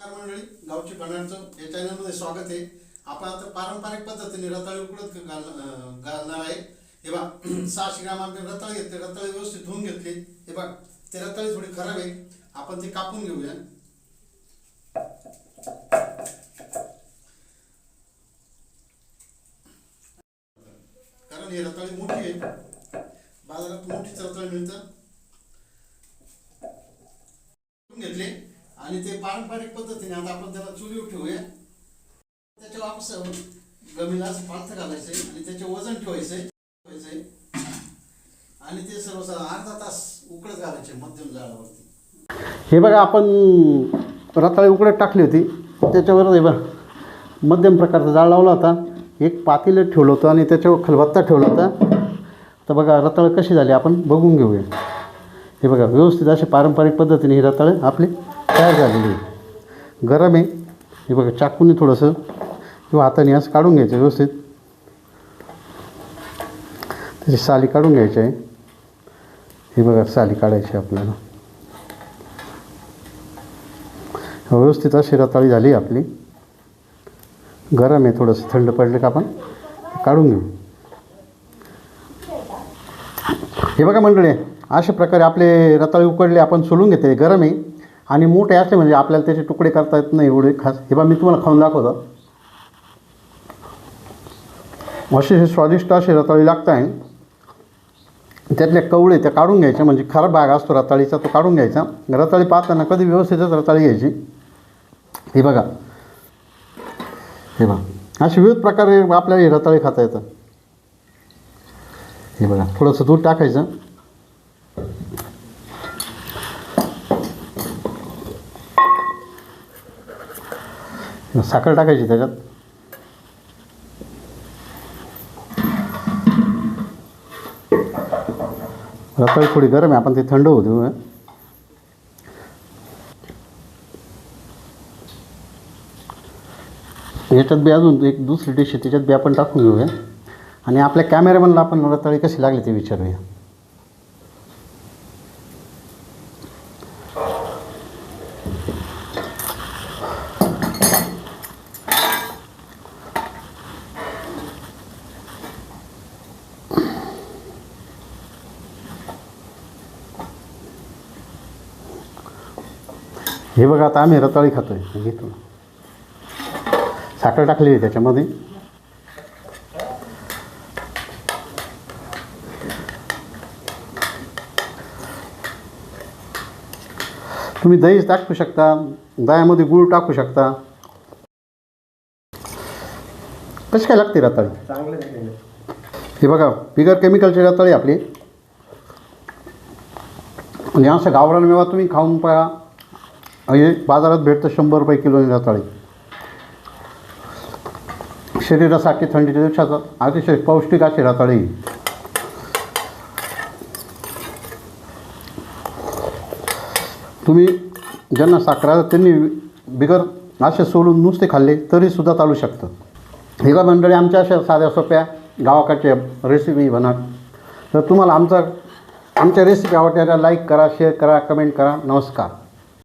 मंडळी गावची बनाडचं या चॅनलमध्ये स्वागत आहे. आपण आता पारंपरिक पद्धतीने रताळी उकडत घाल घालणार आहे. हे बा सहाशे ग्राम आपण रताळी घेतले रताळी व्यवस्थित धुवून घेतली. हे बा ते रताळी थोडी खराब आहे. आपण ते कापून घेऊया. कारण ही रताळी मोठी आहे. बाजारात मोठीच रताळी मिळतं घेतले आणि ते पारंपरिक पद्धतीने आता आपण त्याला चुलीवर ठेवूया. त्याच्यावर आपण गमीला असं पालथं घालायचंय आणि त्याचे वजन ठेवायचंय ठेवायचंय आणि ते सर्व अर्धा तास उकडत घालायचे मध्यम जाळावरती हे बघा आपण रताळी उकडत टाकली होती. त्याच्यावर हे बघा मध्यम प्रकारचा जाळ लावला होता. एक पातेलं ठेवलं होतं आणि त्याच्यावर खलबत्ता ठेवला होता. तर बघा रताळं कशी झाली आपण बघून घेऊया. हे बघा व्यवस्थित असे पारंपरिक पद्धतीने ही रताळं आपली तयार झालेली आहे? गरम आहे. हे बघा चाकूने थोडंसं किंवा हाताने असं काढून घ्यायचं व्यवस्थित. त्याची साली काढून घ्यायची आहे. हे बघा साली काढायची आपल्याला. हो, व्यवस्थित अशी रताळी झाली आपली. गरम आहे थोडंसं थंड पडलं का आपण? काढून घेऊ. हे बघा मंडळी अशा प्रकारे आपले रताळी उकडले आपण सोलून घेते गरम आहे. आणि मोठे असले म्हणजे आपल्याला त्याचे तुकडे करता येत नाही एवढे खास. हे बा मी तुम्हाला खाऊन दाखवतो. असे स्वादिष्ट असे रताळी लागत आहे त्यातले कवळे त्या काढून घ्यायच्या म्हणजे खराब भाग असतो रताळीचा तो काढून घ्यायचा. रताळी पाहताना कधी व्यवस्थितच रताळी घ्यायची. हे बघा. हे बघा. असे विविध प्रकारे आपल्याला रताळी खाता येतं. हे बघा थोडंसं दूध टाकायचं. साखर टाकायची त्याच्यात. रताळी थोडी गरम आहे आपण ते थंड होऊ देऊ याच्यात बी अजून एक दुसरी डिश आहे त्याच्यात बी आपण टाकून घेऊया. आणि आपल्या कॅमेरामॅनला आपण रताळी कशी लागली ते विचारूया. हे बघा आता आम्ही रताळी खातोय. घेतो साखर टाकलेली आहे त्याच्यामध्ये. तुम्ही दही टाकू शकता दह्यामध्ये गूळ टाकू शकता. कशी काय लागते रताळी? हे बघा बिगर केमिकलची रताळी आपली. म्हणजे असं गावरान मेवा तुम्ही खाऊन पहा. हे बाजारात भेटतं शंभर रुपये किलोने रताळी. शरीरासाठी थंडीच्या दिवसात अतिशय पौष्टिक अशी रताळी. तुम्ही ज्यांना साखरा त्यांनी बिगर असे सोडून नुसते खाल्ले तरीसुद्धा चालू शकतं. हिला मंडळी आमच्या अशा साध्या सोप्या गावाकडच्या रेसिपी म्हणा तर तुम्हाला आमचा आमच्या रेसिपी आवडणाऱ्या लाईक करा शेअर करा कमेंट करा. नमस्कार.